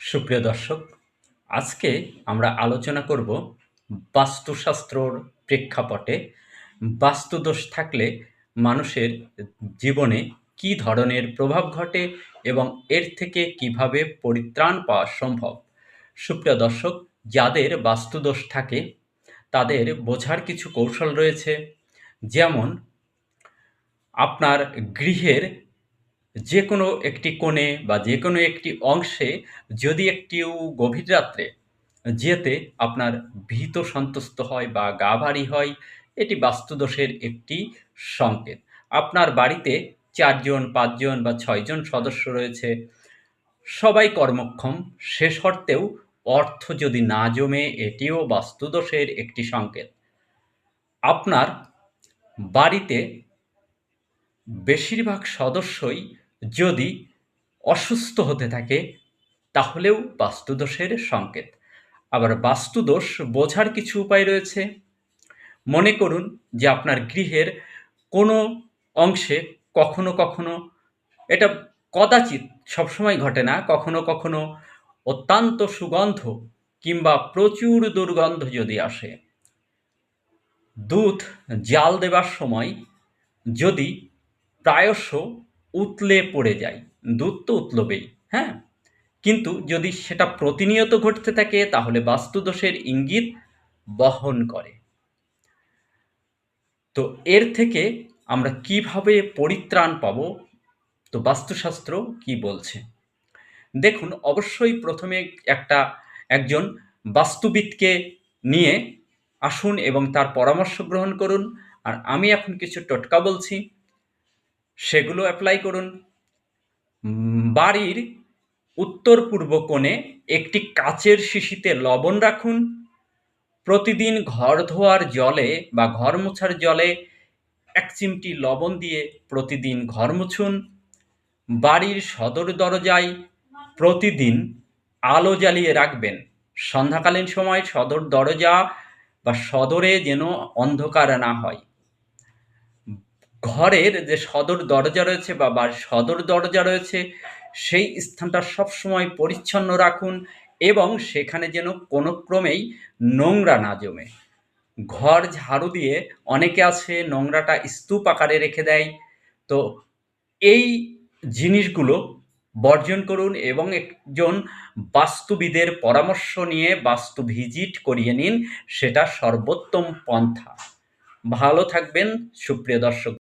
সুপ্রিয় দর্শক, আজকে আমরা আলোচনা করব বাস্তুশাস্ত্রর প্রেক্ষাপটে বাস্তুদোষ থাকলে মানুষের জীবনে কী ধরনের প্রভাব ঘটে এবং এর থেকে কীভাবে পরিত্রাণ পাওয়া সম্ভব। সুপ্রিয় দর্শক, যাদের বাস্তুদোষ থাকে, তাদের বোঝার কিছু কৌশল রয়েছে। যেমন, আপনার গৃহের যে কোনো একটি কোণে বা যে কোনো একটি অংশে যদি একটিও গভীর রাত্রে যেতে আপনার ভীত সন্তুষ্ট হয় বা গা ভারী হয়, এটি বাস্তুদোষের একটি সংকেত। আপনার বাড়িতে চারজন, পাঁচজন বা ছয়জন সদস্য রয়েছে। সবাই কর্মক্ষম। সে সত্ত্বেও অর্থ যদি না জমে, এটিও বাস্তুদোষের একটি সংকেত। আপনার বাড়িতে বেশিরভাগ সদস্যই যদি অসুস্থ হতে থাকে, তাহলেও বাস্তুদোষের সংকেত। আবার বাস্তুদোষ বোঝার কিছু উপায় রয়েছে। মনে করুন যে আপনার গৃহের কোনো অংশে কখনো কখনো, এটা কদাচিৎ সবসময় ঘটে না, কখনো কখনো অত্যন্ত সুগন্ধ কিংবা প্রচুর দুর্গন্ধ যদি আসে। দুধ জাল দেবার সময় যদি প্রায়শ উতলে পড়ে যায় দুধ তো উতলবেই হ্যাঁ? কিন্তু যদি সেটা প্রতিনিয়ত ঘটতে থাকে, তাহলে বাস্তুদোষের ইঙ্গিত বহন করে। তো এর থেকে আমরা কীভাবে পরিত্রাণ পাব? তো বাস্তুশাস্ত্র কি বলছে? দেখুন, অবশ্যই প্রথমে একটা, একজন বাস্তুবিদকে নিয়ে আসুন এবং তার পরামর্শ গ্রহণ করুন। আর আমি এখন কিছু টোটকা বলছি। সেগুলো অ্যাপ্লাই করুন। বাড়ির উত্তর পূর্ব কোণে একটি কাচের শিশিতে লবণ রাখুন। প্রতিদিন ঘর ধোয়ার জলে বা ঘর মোছার জলে এক চিমটি লবণ দিয়ে প্রতিদিন ঘর মুছুন। বাড়ির সদর দরজায় প্রতিদিন আলো জ্বালিয়ে রাখবেন। সন্ধ্যাকালীন সময় সদর দরজা বা সদরে যেন অন্ধকার না হয়। ঘরের যে সদর দরজা রয়েছে বা বাড়ির সদর দরজা রয়েছে, সেই স্থানটা সবসময় পরিচ্ছন্ন রাখুন এবং সেখানে যেন কোনো ক্রমেই নোংরা না জমে। ঘর ঝাড়ু দিয়ে অনেকে আছে নোংরাটা স্তূপ আকারে রেখে দেয়। তো এই জিনিসগুলো বর্জন করুন এবং একজন বাস্তুবিদের পরামর্শ নিয়ে বাস্তু ভিজিট করিয়ে নিন, সেটা সর্বোত্তম পন্থা। ভালো থাকবেন, সুপ্রিয় দর্শক।